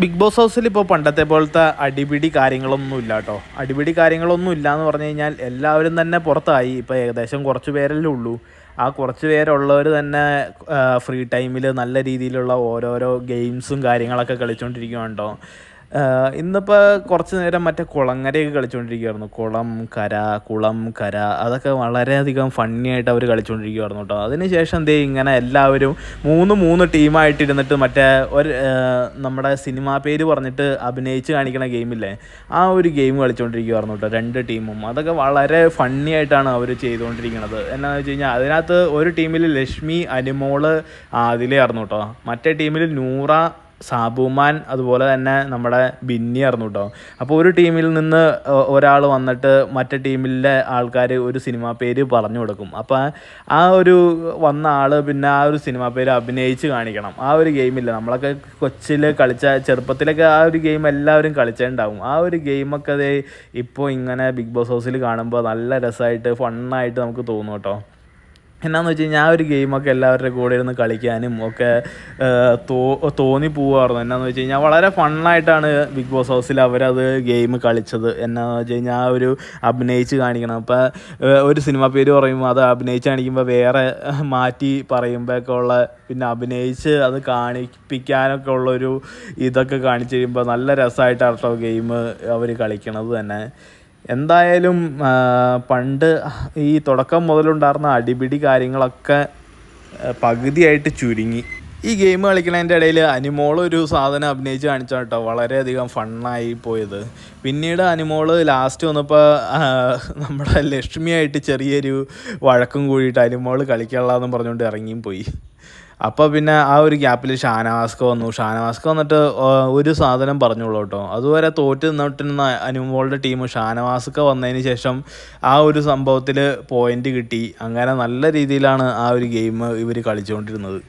Big boss ഹൗസിൽ ഇപ്പോൾ പണ്ടത്തെ പോലത്തെ അടിപിടി കാര്യങ്ങളൊന്നും ഇല്ല കേട്ടോ അടിപിടി കാര്യങ്ങളൊന്നും ഇല്ല എന്ന് പറഞ്ഞു കഴിഞ്ഞാൽ എല്ലാവരും തന്നെ പുറത്തായി. ഇപ്പോൾ ഏകദേശം കുറച്ച് പേരല്ലേ ഉള്ളൂ. ആ കുറച്ച് പേരുള്ളവർ തന്നെ ഫ്രീ ടൈമിൽ നല്ല രീതിയിലുള്ള ഓരോരോ ഗെയിംസും കാര്യങ്ങളൊക്കെ കളിച്ചുകൊണ്ടിരിക്കുകയാണ് കേട്ടോ ഇന്നിപ്പോൾ കുറച്ച് നേരം മറ്റേ കുളങ്ങരയൊക്കെ കളിച്ചുകൊണ്ടിരിക്കുകയായിരുന്നു കുളം കര കുളം കര അതൊക്കെ വളരെയധികം ഫണ്ണിയായിട്ട് അവർ കളിച്ചുകൊണ്ടിരിക്കുകയായിരുന്നു കേട്ടോ അതിനുശേഷം എന്തേ ഇങ്ങനെ എല്ലാവരും മൂന്ന് മൂന്ന് ടീമായിട്ട് ഇരുന്നിട്ട് മറ്റേ ഒരു നമ്മുടെ സിനിമാ പേര് പറഞ്ഞിട്ട് അഭിനയിച്ച് കാണിക്കണ ഗെയിമില്ലേ ആ ഒരു ഗെയിം കളിച്ചുകൊണ്ടിരിക്കുകയായിരുന്നു കേട്ടോ രണ്ട് ടീമും. അതൊക്കെ വളരെ ഫണ്ണി ആയിട്ടാണ് അവർ ചെയ്തുകൊണ്ടിരിക്കുന്നത് എന്നാന്ന് വെച്ച് കഴിഞ്ഞാൽ അതിനകത്ത് ഒരു ടീമിൽ ലക്ഷ്മി അനുമോൾ ആദിലയായിരുന്നു കേട്ടോ മറ്റേ ടീമിൽ നൂറ സാബുമാൻ അതുപോലെ തന്നെ നമ്മുടെ ബിന്നി ആയിരുന്നു കേട്ടോ അപ്പോൾ ഒരു ടീമിൽ നിന്ന് ഒരാൾ വന്നിട്ട് മറ്റേ ടീമിലെ ആൾക്കാർ ഒരു സിനിമാ പേര് പറഞ്ഞു കൊടുക്കും. അപ്പോൾ ആ ഒരു വന്ന ആൾ പിന്നെ ആ ഒരു സിനിമാ പേര് അഭിനയിച്ച് കാണിക്കണം. ആ ഒരു ഗെയിമില്ല നമ്മളൊക്കെ കൊച്ചിൽ കളിച്ച ചെറുപ്പത്തിലൊക്കെ ആ ഒരു ഗെയിം എല്ലാവരും കളിച്ചിട്ടുണ്ടാവും ആ ഒരു ഗെയിമൊക്കെ ഇപ്പോൾ ഇങ്ങനെ ബിഗ് ബോസ് ഹൗസിൽ കാണുമ്പോൾ നല്ല രസമായിട്ട് ഫണ്ണായിട്ട് നമുക്ക് തോന്നും കേട്ടോ എന്നാന്ന് വെച്ച് കഴിഞ്ഞാൽ ആ ഒരു ഗെയിമൊക്കെ എല്ലാവരുടെ കൂടെ ഇരുന്ന് കളിക്കാനും ഒക്കെ തോ തോന്നി പോവാറുണ്ട് എന്നാന്ന് വെച്ച് കഴിഞ്ഞാൽ വളരെ ഫണ്ണായിട്ടാണ് ബിഗ് ബോസ് ഹൗസിൽ അവരത് ഗെയിം കളിച്ചത്. എന്നാന്ന് വെച്ച് കഴിഞ്ഞാൽ ആ ഒരു അഭിനയിച്ച് കാണിക്കണം. അപ്പോൾ ഒരു സിനിമ പേര് പറയുമ്പോൾ അത് അഭിനയിച്ച് കാണിക്കുമ്പോൾ വേറെ മാറ്റി പറയുമ്പോഴൊക്കെ ഉള്ള പിന്നെ അഭിനയിച്ച് അത് കാണിപ്പിക്കാനൊക്കെ ഉള്ളൊരു ഇതൊക്കെ കാണിച്ചു കഴിയുമ്പോൾ നല്ല രസമായിട്ടാണ് കേട്ടോ ഗെയിം അവർ കളിക്കണത് തന്നെ. എന്തായാലും പണ്ട് ഈ തുടക്കം മുതലുണ്ടായിരുന്ന അടിപിടി കാര്യങ്ങളൊക്കെ പകുതിയായിട്ട് ചുരുങ്ങി. ഈ ഗെയിം കളിക്കണതിന്റെ ഇടയിൽ അനിമോൾ ഒരു സാധനം അഭിനയിച്ച് കാണിച്ചാൽ കേട്ടോ വളരെയധികം ഫണ്ണായി പോയത്. പിന്നീട് അനിമോൾ ലാസ്റ്റ് വന്നപ്പോൾ നമ്മുടെ ലക്ഷ്മിയായിട്ട് ചെറിയൊരു വഴക്കും കൂടിയിട്ട് അനിമോൾ കളിക്കാനുള്ളതെന്ന് പറഞ്ഞുകൊണ്ട് ഇറങ്ങിയും പോയി. അപ്പോൾ പിന്നെ ആ ഒരു ഗ്യാപ്പിൽ ഷാനവാസ്ക വന്നു. ഷാനവാസ്ക വന്നിട്ട് ഒരു സാധനം പറഞ്ഞോളൂ കേട്ടോ. അതുവരെ തോറ്റ് നിന്നിട്ടിരുന്ന അനുമോളുടെ ടീം ഷാനവാസ്ക വന്നതിന് ശേഷം ആ ഒരു സംഭവത്തിൽ പോയിന്റ് കിട്ടി. അങ്ങനെ നല്ല രീതിയിലാണ് ആ ഒരു ഗെയിം ഇവർ കളിച്ചുകൊണ്ടിരുന്നത്.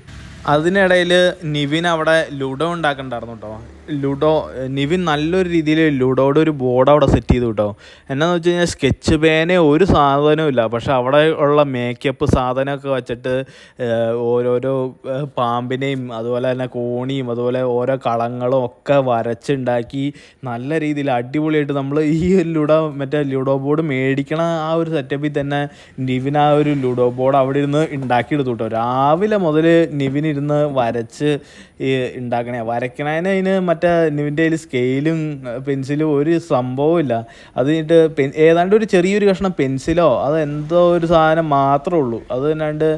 അതിനിടയിൽ നിവിൻ അവിടെ ലുഡോ ഉണ്ടാക്കണ്ടായിരുന്നു കേട്ടോ ലുഡോ നിവിൻ നല്ലൊരു രീതിയിൽ ലുഡോയുടെ ഒരു ബോർഡ് അവിടെ സെറ്റ് ചെയ്തു കേട്ടോ എന്നാന്ന് വെച്ച് കഴിഞ്ഞാൽ സ്കെച്ച് പേന ഒരു സാധനവും ഇല്ല. പക്ഷെ അവിടെ ഉള്ള മേക്കപ്പ് സാധനമൊക്കെ വെച്ചിട്ട് ഓരോരോ പാമ്പിനെയും അതുപോലെ തന്നെ കോണിയും അതുപോലെ ഓരോ കളങ്ങളും ഒക്കെ വരച്ചുണ്ടാക്കി നല്ല രീതിയിൽ അടിപൊളിയായിട്ട് നമ്മൾ ഈ ലുഡോ മറ്റേ ലുഡോ ബോർഡ് മേടിക്കണ ആ ഒരു സെറ്റപ്പിൽ തന്നെ നിവിൻ ആ ഒരു ലുഡോ ബോർഡ് അവിടെ ഇരുന്ന് ഉണ്ടാക്കിയെടുത്തു കേട്ടോ രാവിലെ മുതൽ നിവിൻ ഇരുന്ന് വരച്ച് ഉണ്ടാക്കണേ. വരയ്ക്കണതിന് അതിന് മറ്റേ നിവിന്റെ കയ്യിൽ സ്കെയിലും പെൻസിലും ഒരു സംഭവവും ഇല്ല. അത് കഴിഞ്ഞിട്ട് പെൻ ഏതാണ്ട് ഒരു ചെറിയൊരു കഷ്ണം പെൻസിലോ അത് എന്തോ ഒരു സാധനം മാത്രമേ ഉള്ളൂ. അത് കണ്ടാണ്ട്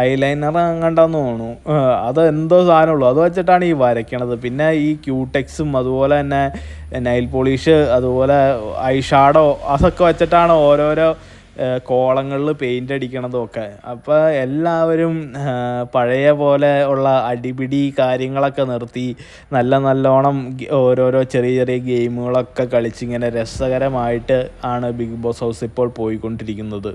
ഐലൈനർ അങ്ങണ്ടെന്ന് തോന്നുന്നു. അത് എന്തോ സാധനമുള്ളൂ അത് വെച്ചിട്ടാണ് ഈ വരയ്ക്കണത്. പിന്നെ ഈ ക്യൂടെക്സും അതുപോലെ തന്നെ നൈൽ പോളിഷ് അതുപോലെ ഐഷാഡോ ഷാഡോ അതൊക്കെ വെച്ചിട്ടാണ് ഓരോരോ കോളങ്ങളിൽ പെയിന്റ് അടിക്കണതൊക്കെ. അപ്പോൾ എല്ലാവരും പഴയ പോലെ ഉള്ള അടിപിടി കാര്യങ്ങളൊക്കെ നിർത്തി നല്ല നല്ലോണം ഓരോരോ ചെറിയ ചെറിയ ഗെയിമുകളൊക്കെ കളിച്ചിങ്ങനെ രസകരമായിട്ട് ആണ് ബിഗ് ബോസ് ഹൗസ് ഇപ്പോൾ പോയിക്കൊണ്ടിരിക്കുന്നത്.